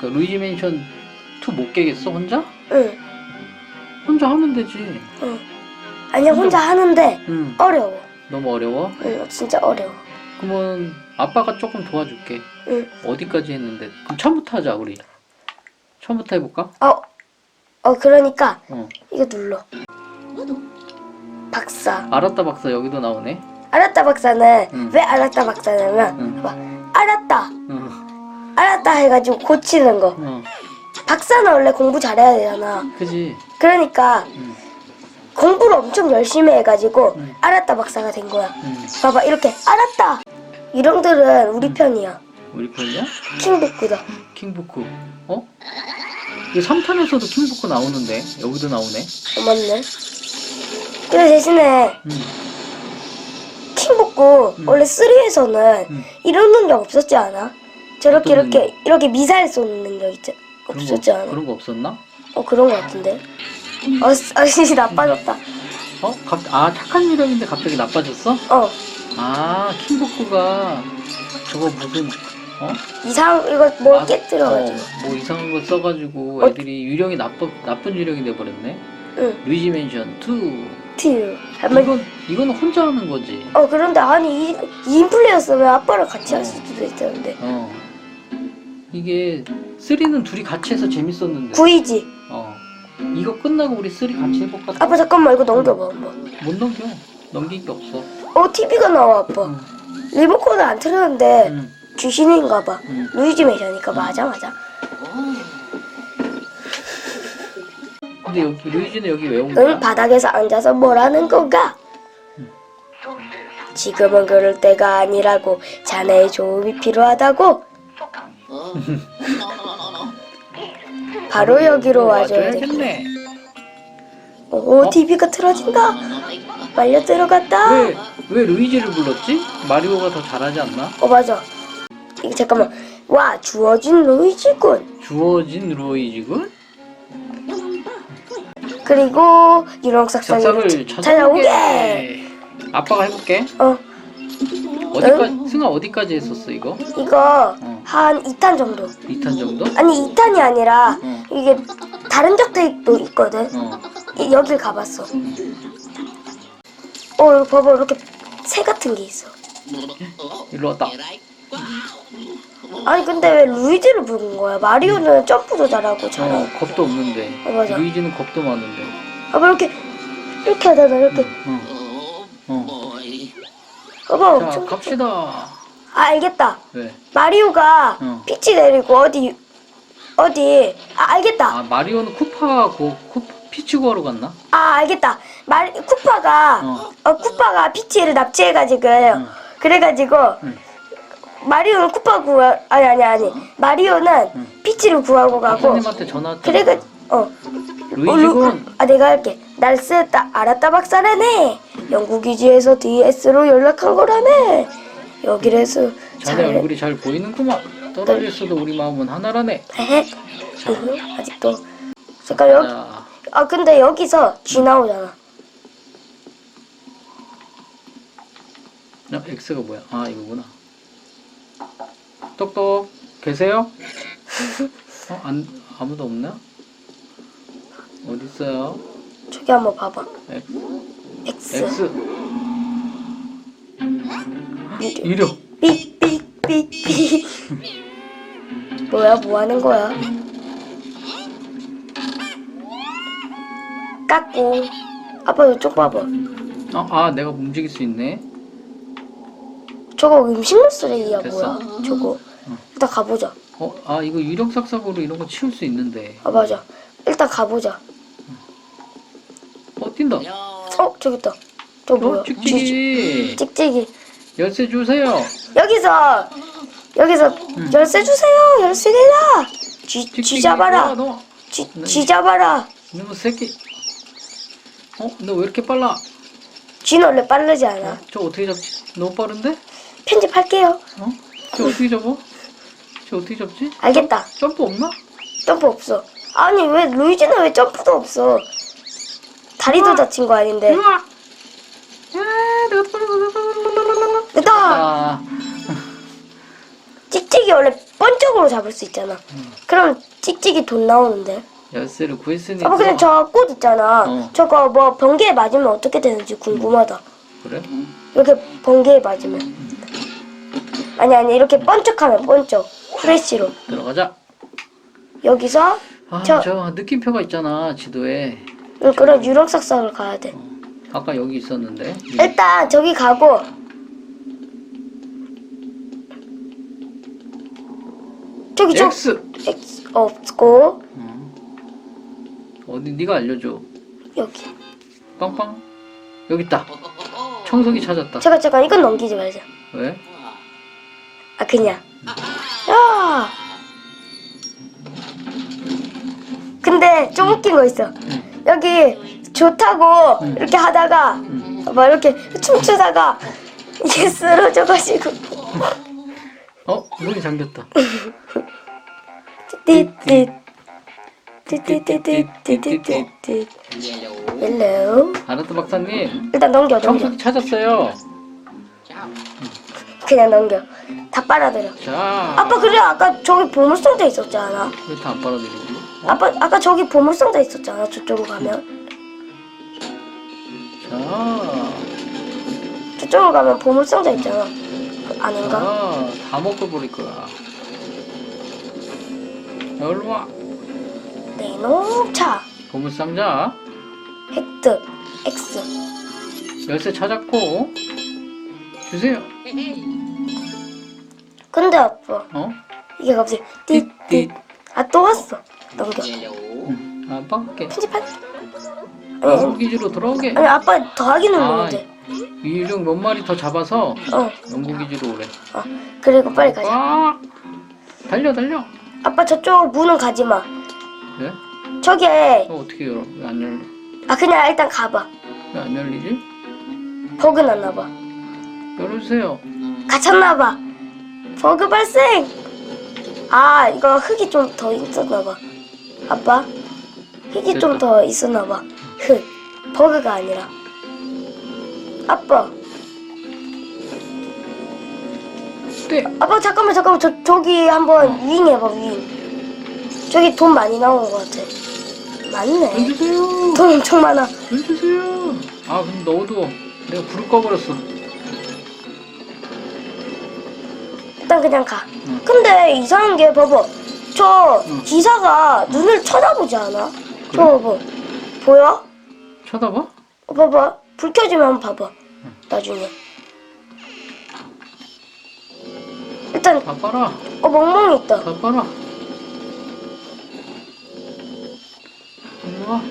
그 루이지 맨션 2 못 깨겠어 혼자? 응. 혼자 하면 되지. 응. 아니야 혼자 하는데 응. 어려워. 너무 어려워? 응, 진짜 어려워. 그러면 아빠가 조금 도와줄게. 응. 어디까지 했는데? 그럼 처음부터 하자 우리. 처음부터 해볼까? 어, 어 그러니까 어. 이거 눌러. 박사. 알았다 박사 여기도 나오네. 알았다 박사는 응. 왜 알았다 박사냐면 응. 봐봐 알았다 어. 알았다 해가지고 고치는 거. 어. 박사는 원래 공부 잘해야 되잖아. 그지. 그러니까 응. 공부를 엄청 열심히 해가지고 응. 알았다 박사가 된 거야. 응. 봐봐 이렇게 알았다. 이런들은 우리 편이야. 우리 편이야? 킹북구다. 킹부크. 어? 이 3탄에서도 킹부크 나오는데 여기도 나오네. 어, 맞네. 근데 대신에 응. 킹북구 음. 원래 3에서는 응. 이런 능력 없었지 않아? 저렇게 어떤 이렇게 이렇게 미사일 쏘는 능력 있지 그런 없었지 거 않아? 그런 거 없었나? 어 그런 거 같은데. 어, 씨, 아, 씨, 나빠졌다. 어? 갑, 아 착한 유령인데 갑자기 나빠졌어? 어, 아 킹부크가 저거 무슨 어? 이상 이거 뭘 아, 깨뜨려가지고. 어, 뭐 이상한 거 써가지고 어. 애들이 유령이 나쁜 나쁜 유령이 돼버렸네. 응, 루이지 맨션 2. 티. 한번. 이건 이거는 혼자 하는 거지. 어 그런데 아니 이 2인 플레이였으면 아빠랑 같이 할 수도 있었는데. 어. 이게 3는 둘이 같이 해서 재밌었는데. 구이지. 어. 이거 끝나고 우리 3 같이 해볼까? 아빠 잠깐만 이거 넘겨봐 한번. 못 넘겨. 넘길 게 없어. 어 TV가 나와 아빠. 응. 리모컨을 안 틀었는데 응. 귀신인가 봐. 응. 루이지 메셔니까 맞아 맞아. 근데 여기 루이지는 여기 왜온응 거야? 바닥에서 앉아서 뭐라는 건가? 지금은 그럴 때가 아니라고 자네의 도움이 필요하다고? 바로 여기로 와줘야 돼. 와줘야겠네. 오 어? TV가 틀어진다. 빨려 들어갔다. 왜, 왜 루이지를 불렀지? 마리오가 더 잘하지 않나? 어 맞아. 이거 잠깐만. 와 주어진 루이지군. 주어진 루이지군? 그리고 유령삭삭이를 삭삭을 찾아오게. 찾아오게. 아빠가 해볼게. 어 어디까지, 승아 어디까지 했었어, 이거? 이거 어. 한 2탄 정도. 2탄 정도? 아니 2탄이 아니라 어. 이게 다른 적도 있거든. 어. 이- 여길 가봤어. 어 여기 봐봐 이렇게 새 같은 게 있어. 일로 왔다. 아니 근데 왜 루이지를 부른 거야? 마리오는 점프도 잘하고 잘하고. 어, 겁도 없는데. 어, 맞아. 루이지는 겁도 많은데. 봐봐 이렇게 이렇게 하잖아 이렇게. 어. 어. 봐봐 자, 엄청. 갑시다. 아 알겠다. 왜? 마리오가 어. 피치 데리고 어디 어디 아 알겠다. 아, 마리오는 쿠파, 고, 쿠, 피치 구하러 갔나? 아 알겠다. 마리 쿠파가 어. 어, 쿠파가 피치를 납치해가지고 응. 그래가지고 응. 마리오는 쿠파 구하 아니 아니 아니 마리오는 응. 피치를 구하고 가고 아빠님한테 전화 왔다. 그래가 어 루이지군. 아 내가 할게 날 쓰다 알았다 박사라네 영국이지에서 DS로 연락한 거라네 여기래서 자네 얼굴이 잘 보이는구만. 떨어졌어도 우리 마음은 하나라네. 헤헤 으흐, 아직도 잠깐 여기 자, 아 근데 여기서 G 나오잖아 어, X가 뭐야? 아, 이거구나. 똑똑, 계세요? 어, 안, 아무도 없나? 어딨어요? 저기 한번 봐봐 X. X X. 유료. 삑삑삑삑 뭐야 뭐 하는 거야? 깎고. 아빠 이쪽 봐봐. 아, 아, 내가 움직일 수 있네. 저거 음식물 쓰레기야 됐어? 뭐야? 저거. 일단 가보자. 어, 아, 이거 유령 삭삭으로 이런 거 치울 수 있는데. 아 맞아. 일단 가보자. 어, 뛴다. 어 저기 있다. 저 뭐야? 어, 찍찍이. 찍찍이 열쇠 주세요. 여기서 여기서 응. 열쇠 주세요 열쇠 내놔 쥐, 쥐. 잡아라 너, 쥐, 쥐 잡아라 너 새끼. 어, 너 왜 이렇게 빨라? 쥐는 원래 빠르지 않아 어, 저 어떻게 잡지? 너무 빠른데? 편집할게요 어? 저 어떻게 잡아? 저 어떻게 잡지? 알겠다 점프 없나? 점프 없어 아니 왜 루이지는 왜 점프도 없어 다리도 다친 거 아닌데 우와! 아, 내가 빨리 됐다 아, 찍찍이 원래 번쩍으로 잡을 수 있잖아. 그럼 찍찍이 돈 나오는데. 열쇠를 구했으니 아빠 근데 저 꽃 있잖아. 어. 저거 뭐 번개에 맞으면 어떻게 되는지 궁금하다. 그래? 이렇게 번개에 맞으면. 아니 아니 이렇게 번쩍하면 번쩍. 프레쉬로. 들어가자. 여기서 아, 저- 저, 느낌표가 있잖아 지도에. 응, 그런 유령삭삭을 가야 돼. 아까 여기 있었는데. 일단 저기 가고 저기 저 X. X 없고 어. 어디 네가 알려줘. 여기 빵빵. 여기 있다. 청소기 찾았다. 잠깐 잠깐 이건 넘기지 말자. 왜? 아 그냥 야 근데 좀 웃긴 거 있어 여기 좋다고 응. 이렇게 하다가 응. 막 이렇게 춤추다가 이게 쓰러져가지고 어? 문이 잠겼다. 띠띠 띠띠띠띠띠띠띠 헬로 아르트 박사님. 일단 넘겨 넘겨 청소기 찾았어요. 그냥 넘겨 다 빨아들여 자. 아빠 그래 아까 저기 보물상자 있었잖아 왜 다 안 빨아들이지? 어? 아빠 아까 저기 보물상자 있었잖아 저쪽으로 가면 자. 저쪽으로 가면 보물상자 있잖아 그 아닌가? 아, 다 먹어버릴 거야. 여기로 와. 내놓자 보물 상자. 획득 X 열쇠 찾았고. 주세요. 근데 아빠 어? 이게 갑자기 띠띠. 띠띠 아또 왔어 넘겨 응. 아빠 할게. 편집할 아니, 기지로 돌아오게. 아니 아빠 더하기 아, 누르는데 이룡 몇 마리 더 잡아서 어, 연구 기지로 오래. 어 그리고 빨리 가자 아! 달려 달려. 아빠 저쪽 문은 가지 마 왜? 저기에 어, 어떻게 열어? 왜 안 열려? 아 그냥 일단 가봐 왜 안 열리지? 버그 났나 봐 열어주세요. 갇혔나 봐 버그 발생 아 이거 흙이 좀 더 있었나 봐 아빠 흙이 좀 더 있었나 봐 흙 버그가 아니라 아빠 네. 아빠 잠깐만 잠깐만 저 저기 한번 윙 해봐 윙 저기 돈 많이 나온 것 같아 맞네 열주세요. 돈 엄청 많아 열주세요. 아 근데 너무 더워. 내가 불을 꺼버렸어. 일단 그냥 가 응. 근데 이상한 게 봐봐 저 응. 기사가 눈을 쳐다보지 않아 저 봐봐 보여? 쳐다봐? 어, 봐봐 불 켜지면 한번 봐봐 나중에 일단 다 빨아. 어 멍멍이 있다 다 빨아. 일로 와.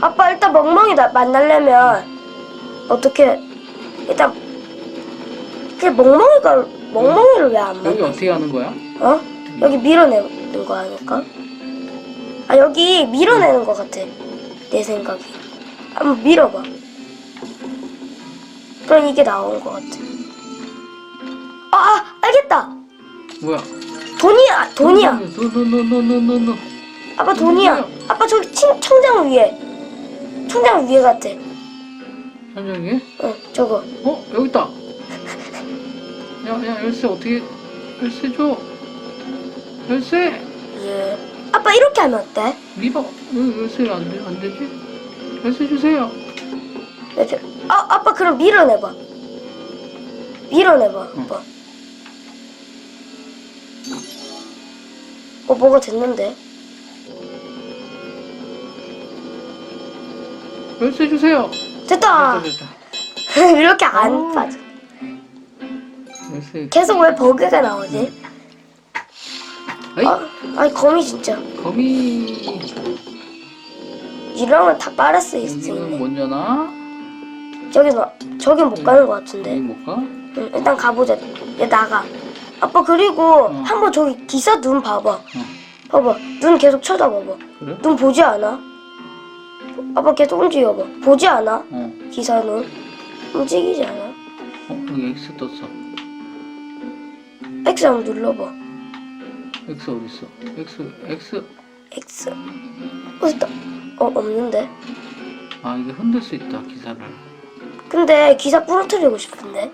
아빠 일단 멍멍이 나, 만나려면 어떻게 일단 그 멍멍이가 멍멍이를 왜 안 여기 만나? 어떻게 하는 거야? 어? 여기 밀어내는 거 아닐까? 아 여기 밀어내는 거 같아 내 생각에. 한번 밀어봐. 그럼 이게 나온 거 같아. 아, 아 알겠다! 뭐야? 돈이야 돈이야. 노노노노노노노. 아빠 돈이야. 아빠 저기 친, 청장 위에. 청장 위에 같아. 현정이? 응 저거. 어? 여기 있다. 야야 열쇠 어떻게 열쇠 줘. 열쇠! 예 아빠 이렇게 하면 어때? 밀어. 왜 열쇠 안, 되, 안 되지? 열쇠 주세요. 이렇게. 아 아빠 그럼 밀어내봐 밀어내봐 아빠 어 뭐가 됐는데 열쇠 주세요. 됐다 됐다 됐다. 이렇게 안 어. 빠져 열쇠. 계속 왜 버그가 나오지? 아이 아, 아니 거미 진짜 거미. 이러면 다수 여기는 있네 못 여나? 저기 너 저기 못 가는 것 여기 같은데 못 가? 응, 일단 가보자 얘 나가 아빠 그리고 어. 한번 저기 기사 눈 봐봐 어. 봐봐 눈 계속 쳐다봐봐 그래? 눈 보지 않아? 아빠 계속 움직여봐 보지 않아? 어. 기사 눈 움직이지 않아? 어 여기 X 떴어. X 한번 눌러봐 X 어디 있어? X X. X 어 있다 어 없는데 아 이게 흔들 수 있다 기사를. 근데 기사 부러뜨리고 싶은데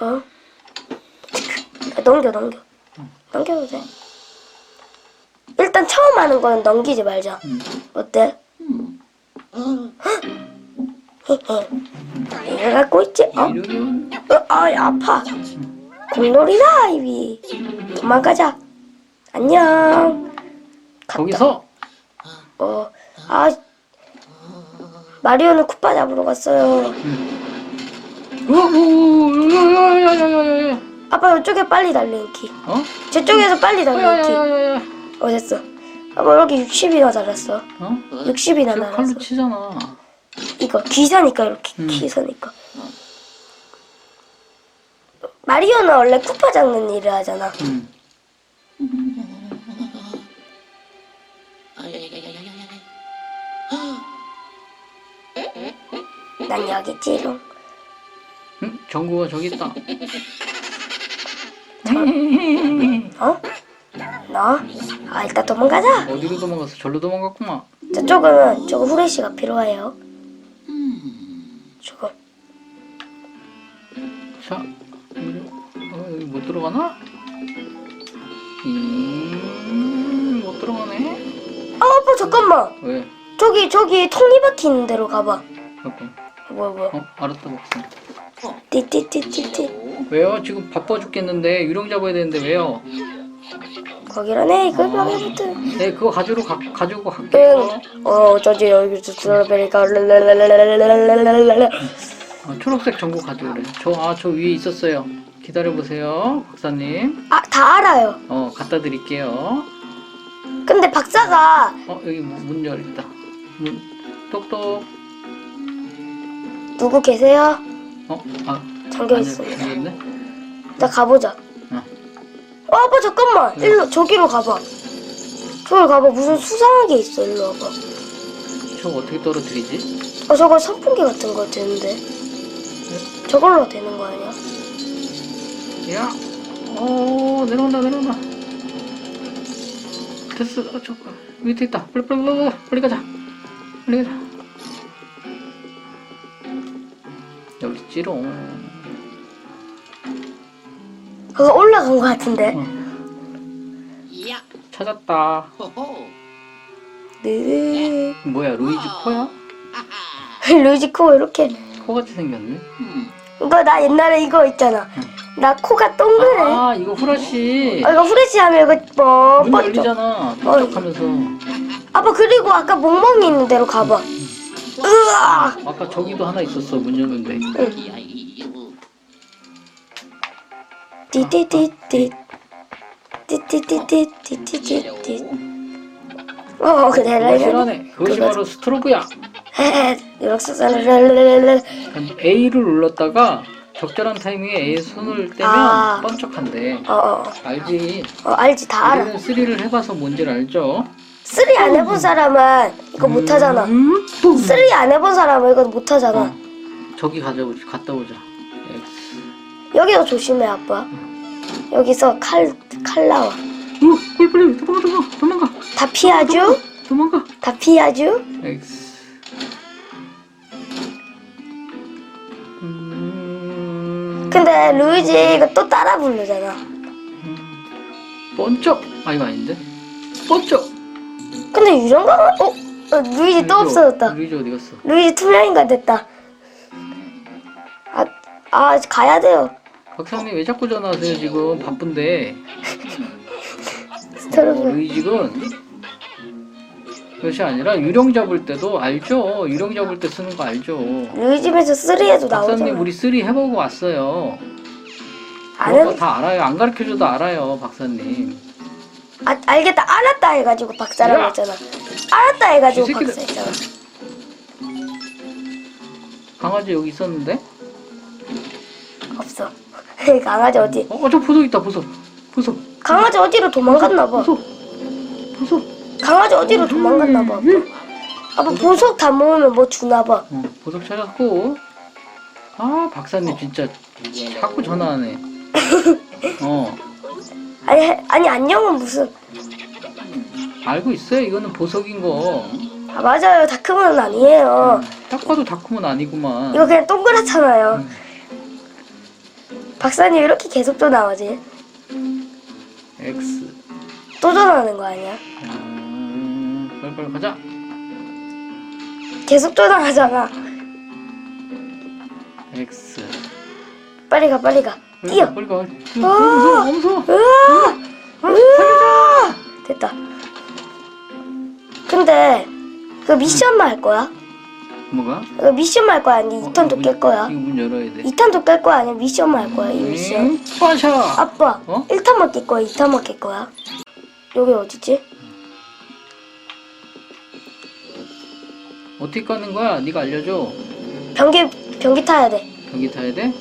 어? 넘겨 넘겨 넘겨도 돼 일단 처음 하는 거는 넘기지 말자 음. 어때? 이거 갖고 있지? 어? 어, 아이 아파 공놀이다 이비 도망가자 안녕 거기서 어 아 마리오는 쿠파 잡으러 갔어요 아빠 이쪽에 빨리 달리는 키 어? 저쪽에서 빨리 야야야야야 어 됐어 아빠 이렇게 60이나 달았어 어? 60이나 저 달았어 칼로 치잖아 이거 기사니까 이렇게 음. 기사니까 마리오는 원래 쿠파 잡는 일을 하잖아 음. 난 여기 있지롱 응? 정구가 저기 있다 어? 너? 아 일단 도망가자 어디로 도망갔어? 절로 도망갔구만 저쪽은 저거 후레쉬가 필요해요 저거 자 들어가나? 음, 못 들어가네 아 아빠 잠깐만 왜? 저기 저기 톱니바퀴 있는 데로 가봐 잠깐 뭐야 뭐야 어? 알았다 목사 띠띠띠띠띠 왜요? 지금 바빠 죽겠는데 유령 잡아야 되는데 왜요? 거기라네 이걸 벽에 붙은 네 그거 가지고 가, 가지고 갈게요 응. 어 어쩌지 여기서 스트로베리가 랄랄랄랄랄랄랄랄랄랄. 어, 초록색 전구 가져오래 저 아 저 위에 있었어요 기다려보세요 박사님 아, 다 알아요. 어 갖다 드릴게요 근데 박사가 어 여기 문, 문 열있다 문 똑똑 누구 계세요? 어? 아 잠겨 아니 있어. 열렸네 나 가보자. 어. 어, 아빠 잠깐만. 왜? 일로 저기로 가봐. 저기 가봐. 무슨 수상한 게 있어. 일로 와봐. 저거 어떻게 떨어뜨리지? 어, 저거 선풍기 같은 거 되는데. 저걸로 되는 거 아니야? 야, 어 내려온다 내려온다. 됐어, 어, 저 밑에 있다. 빨리 빨리 빨리 빨리 가자. 빨리 가자. 여기 있지롱. 그거 올라간 거 같은데. 어. 찾았다. 네. 뭐야 루이지 코야? 루이지 코 이렇게. 코같이 생겼네. 이거 나 옛날에 이거 있잖아. 나 코가 동그래. 아, 아 이거 후라시. 이거 후레쉬 하면 이거 뭐문 번쩍. 열리잖아. 뻑뻑하면서. 아빠 그리고 아까 멍멍이 있는 데로 가봐. 으아! 아까 저기도 하나 있었어 문 열는데. 띠띠띠띠 띠띠띠띠띠띠띠 어 그래 싫어하네. 그것이 바로 스트로브야. 이렇게 랄랄랄랄 A를 눌렀다가 적절한 타이밍에 A에 손을 떼면 아. 번쩍한대. 어 어 알지? 어, 알지 다 알아 우리는 3를 해봐서 뭔지를 알죠? 쓰리 안 해본 사람은 이거 못 하잖아 음, 뿜. 쓰리 안 해본 사람은 이거 못 하잖아 어, 저기 우리 갔다 오자. X. 여기서 조심해 아빠 여기서 칼 칼 나와 어, 빨리 빨리 도망가 도망가 도망가 다 피하죠 도망가. 다 피하죠 X. 음, 근데 루이지 이거 또 따라 부르잖아 번쩍. 아 이거 아닌데? 번쩍. 근데 유령강은 어? 어 루이지 또 없어졌다 루이지 어디 갔어? 루이지 투명인간 됐다. 아, 아 가야 돼요. 박사님 왜 자꾸 전화하세요 지금 바쁜데? 어, 스토르브. 루이직은 그 것이 아니라 유령 잡을 때도 알죠. 유령 잡을 때 쓰는 거 알죠. 루이집에서 3에도 박사님 나오잖아. 우리 쓰리 해보고 왔어요. 그런 아는 거다 알아요. 안 가르쳐줘도 알아요, 박사님. 아, 알겠다. 알았다 해가지고 박사라고 야! 했잖아. 알았다 해가지고 이 새끼들. 박사 했잖아. 강아지 여기 있었는데? 없어. 강아지 어디? 어, 어, 저 보석 있다, 보석. 보석. 강아지 어디로 도망갔나 봐. 보석. 강아지 어디로 도망갔나 봐. 음. 아빠 보석 다 모으면 뭐 주나 봐. 어, 보석 찾았고. 아, 박사님 진짜 자꾸 전화하네. 어, 아니 해- 아니 안녕은 무슨? 알고 있어요. 이거는 보석인 거. 아 맞아요. 다크문은 아니에요. 딱 봐도 다크문 아니구만. 이거 그냥 동그랗잖아요. 음. 박사님 이렇게 계속 또 나오지? X. 또 전화하는 거 아니야? 음, 빨리 빨리 가자. 계속 전화하잖아. X. 빨리 가, 빨리 가. 빨리 뛰어. 가, 빨리 가. 어, 무서워, 무서워. 으아! 으아! 됐다. 근데 그 미션만 할 거야? 뭐가? 그 미션만 할 거야? 아니 2탄도 깰 거야? 이거 문 열어야 돼. 2탄도 깰 거야? 아니면 미션만 할 거야? 이 미션? 음, 빠샤. 아빠, 어? 1탄만 깰 거야? 2탄만 깰 거야? 여기 어디지? 어떻게 까는 거야? 네가 알려줘. 변기, 변기 타야 돼. 변기 타야 돼?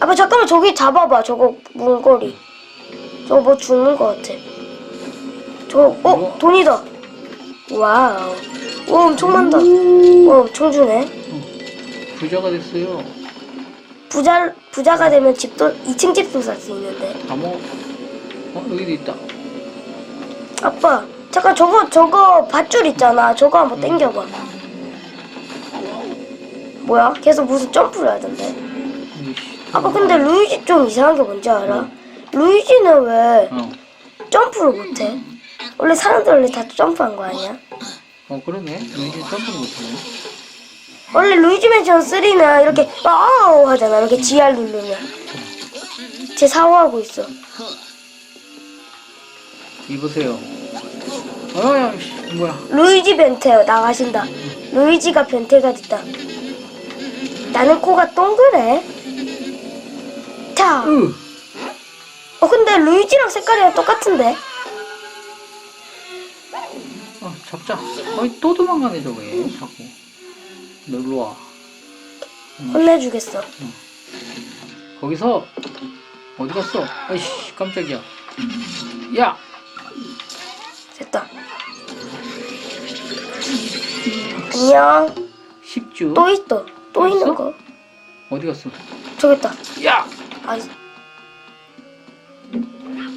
아빠 잠깐만 저기 잡아봐. 저거 문고리. 저거 뭐 주는 거 같아. 저거, 어? 뭐? 돈이다. 와우. 오, 엄청 많다. 와, 엄청 주네. 부자가 됐어요. 부자, 부자가 되면 집도, 2층 집도 살 수 있는데. 다 먹어. 어, 여기도 있다. 아빠, 잠깐 저거 저거 밧줄 있잖아. 저거 한번 당겨봐. 뭐야? 계속 무슨 점프를 하던데. 아빠 근데 루이지 좀 이상한 게 뭔지 알아? 루이지는 왜 어. 점프를 못해? 원래 사람들 원래 다 점프한 거 아니야? 어, 그러네. 루이지 점프를 못하네. 원래 루이지 맨션 3는 이렇게 아우 하잖아. 이렇게 GR 누르면. 쟤 사고하고 있어. 입으세요. 아야, 씨, 뭐야. 루이지 변태 나가신다. 루이지가 변태가 됐다. 나는 코가 동그래. 자, 으! 어 근데 루이지랑 색깔이랑 똑같은데? 어, 잡자. 어이, 또 도망가네, 저거. 얘. 자꾸. 너 일로 와. 혼내주겠어. 거기서, 어디 갔어? 아이씨, 깜짝이야. 야! 됐다. 안녕. 10주. 또 있어. 또또 있는 있어? 거. 어디 갔어? 저기 있다. 야! 아,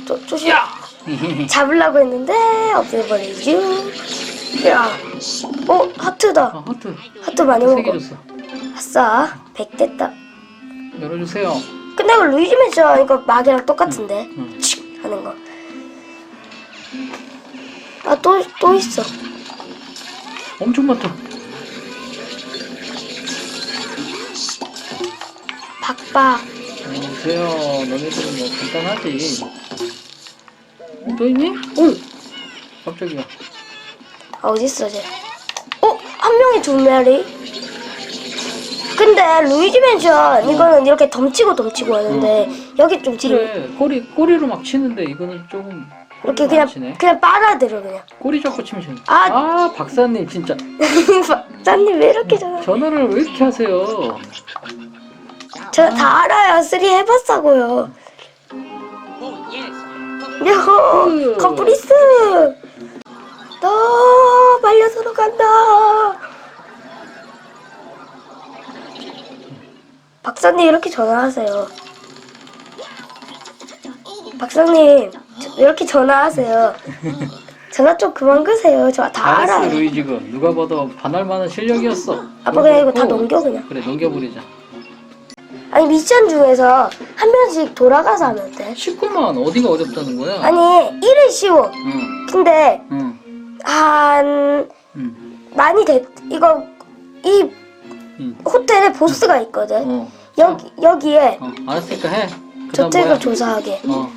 조, 조심. 야! 잡으려고 했는데 없애버리죠. 야, 어 하트다. 아, 하트. 하트 많이 세개 먹어. 줬어. 아싸, 100 됐다. 열어주세요. 근데 이거 루이지 맨션 이거 막이랑 똑같은데 응. 칙 또또 있어. 엄청 많다. 박박. 오세요. 너네들은 뭐 간단하지. 또 있니? 어! 깜짝이야. 아 어디 있어 쟤? 어 한 명이 두 마리. 근데 루이지 맨션 이거는 이렇게 덤치고 덤치고 하는데 여기 좀 뒤로 그래. 꼬리, 꼬리로 막 치는데 이거는 조금. 이렇게 그냥 치네. 그냥 빨아들여 그냥. 꼬리 잡고 치면 되네. 아. 아, 박사님 진짜. 박사님 왜 이렇게 전화? 전화를 왜 이렇게 하세요? 저 다 알아요. 쓰리 해봤다고요. 야호 으. 컴프리스. 너 말려 들어간다. 박사님 이렇게 전화하세요. 박사님 저- 이렇게 전화하세요. 전화 좀 그만 끄세요. 저다 알았어, 알아요. 루이지군. 누가 봐도 반할 만한 실력이었어. 아빠 그냥 이거 다. 넘겨 그냥. 그래, 넘겨버리자. 아니 미션 중에서 한 명씩 돌아가서 하면 돼. 쉽구만. 어디가 어렵다는 거야? 아니 일은 쉬워. 응, 근데 응, 한 응, 많이 됐 이거 이 응. 호텔에 보스가 있거든. 어. 여기 여기에 어, 알았으니까 해. 그다음 저택을 뭐야? 조사하게. 어,